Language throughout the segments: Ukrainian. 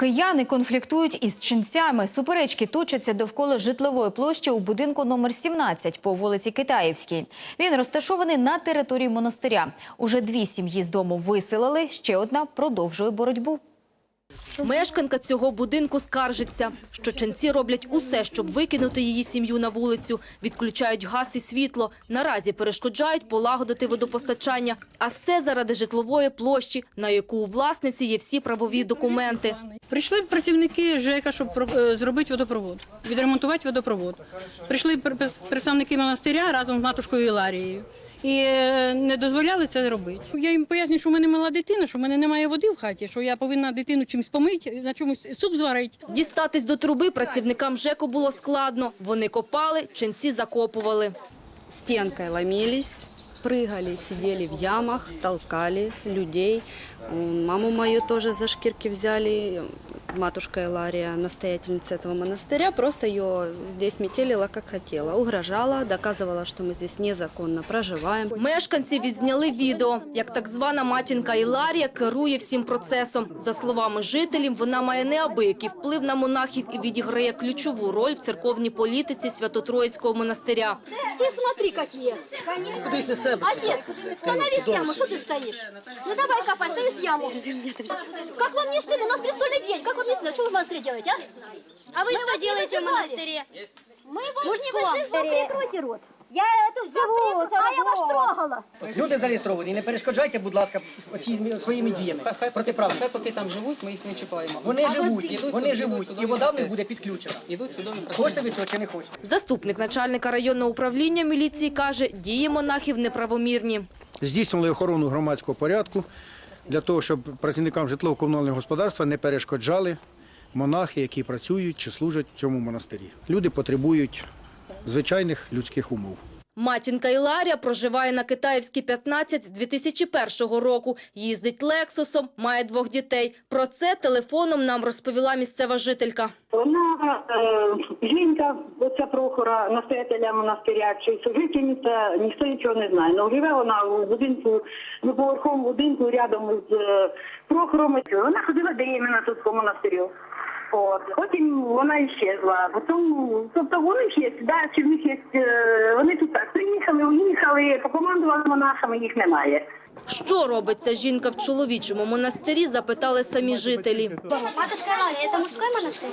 Кияни конфліктують із чинцями. Суперечки точаться довкола житлової площі у будинку номер 17 по вулиці Китаївській. Він розташований на території монастиря. Уже дві сім'ї з дому виселили, ще одна продовжує боротьбу. Мешканка цього будинку скаржиться, що ченці роблять усе, щоб викинути її сім'ю на вулицю. Відключають газ і світло. Наразі перешкоджають полагодити водопостачання. А все заради житлової площі, на яку у власниці є всі правові документи. Прийшли працівники ЖЕКа, щоб е, зробити водопровод, відремонтувати водопровод. Прийшли пр- пр- представники монастиря разом з матушкою Іларією. І е, не дозволяли це робити. Я їм пояснюю, що в мене мала дитина, що в мене немає води в хаті, що я повинна дитину чимось помити, на чомусь суп зварити. Дістатись до труби працівникам ЖЕКу було складно. Вони копали, ченці закопували. стенкой ломились, прыгали, сидели в ямах, толкали людей. Маму мою тоже за шкирки взяли Матушка Илария, настоятельница этого монастыря, просто ее здесь метелила как хотела. Угрожала, доказывала, что мы здесь незаконно проживаем. Мешканці відзняли відео, як так звана матінка Іларія керує всім процесом. За словами жителів, вона має неабиякий вплив на монахів і відіграє ключову роль в церковній політиці Свято-Троїцького монастиря. Ты смотри, какие. Отец, становись в яму, что ты стоишь? Ну давай копай, становись в яму. Как вам не стыдно? У нас престольный день. Как вам не стыдно? Что вы в монастыре делаете, а? А вы Мы что вас не делаете в вызывали. монастыре? Мы вас Мужском. не вызывали. Прикройте рот. Я тут живу, а я вас трогала. Люди зареєстровані, не перешкоджайте, будь ласка, оці своїми діями протиправними. Хай поки там живуть, ми їх не чіпаємо. Вони живуть, Ідуть вони сюди, живуть, ідуть і вода в сюди. них буде підключена. Ідуть судові Хочете ви цього чи не хочете? Заступник начальника районного управління міліції каже, дії монахів неправомірні. здійснили охорону громадського порядку для того, щоб працівникам житлово-комунального господарства не перешкоджали монахи, які працюють чи служать в цьому монастирі. Люди потребують звичайних людських умов. Матінка Іларія проживає на Китаївській 15 з 2001 року. Їздить Лексусом, має двох дітей. Про це телефоном нам розповіла місцева жителька. Вона е, жінка, оця Прохора, настоятеля монастиря чи служительниця, ніхто нічого не знає. Ну живе вона у будинку, в поверховому будинку рядом з е, Прохором. Вона ходила беременна тут по монастирю. От. Потім вона іщезла. Потім, тобто вони є, да, чи в них є, е, вони тут так приїхали, уїхали, покомандували монахами, їх немає. Що робить ця жінка в чоловічому монастирі, запитали самі жителі. Матушка Лаля, это мужской монастырь?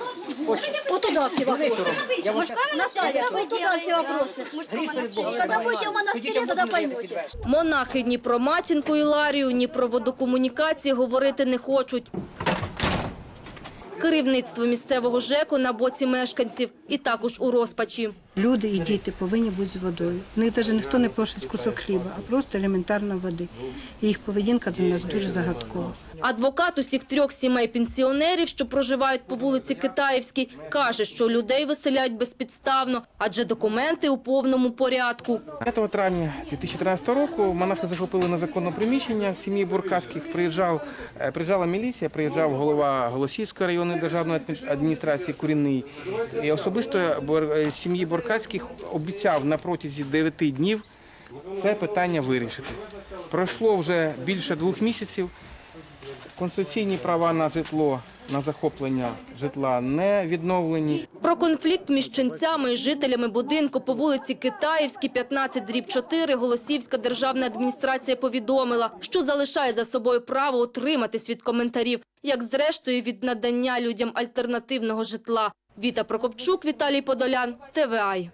Вот туда все вопросы. Я вас Наталья, вот туда все вопросы. гріх перед Богом. Когда будете в монастыре, тогда поймете. Монахи ні про матінку Іларію, ні про водокомунікації говорити не хочуть. Керівництво місцевого ЖЕКу на боці мешканців і також у розпачі. Люди і діти повинні бути з водою. В них навіть ніхто не просить кусок хліба, а просто елементарно води. І їх поведінка для нас дуже загадкова. Адвокат усіх трьох сімей пенсіонерів, що проживають по вулиці Китаївській, каже, що людей виселяють безпідставно, адже документи у повному порядку. 5 травня 2013 року монахи захопили незаконне приміщення в сім'ї Буркаських. Приїжджав, е, приїжджала міліція, приїжджав голова Голосівської районної державної адмі- адміністрації Курінний. І особисто е, сім'ї Буркаських обіцяв на протязі 9 днів це питання вирішити. Пройшло вже більше двох місяців. Конституційні права на житло, на захоплення житла не відновлені. Про конфлікт між ченцями і жителями будинку по вулиці Китаївській, 15 дріб 4, Голосівська державна адміністрація повідомила, що залишає за собою право утриматись від коментарів, як зрештою від надання людям альтернативного житла. Віта Прокопчук, Віталій Подолян, ТВАЙ.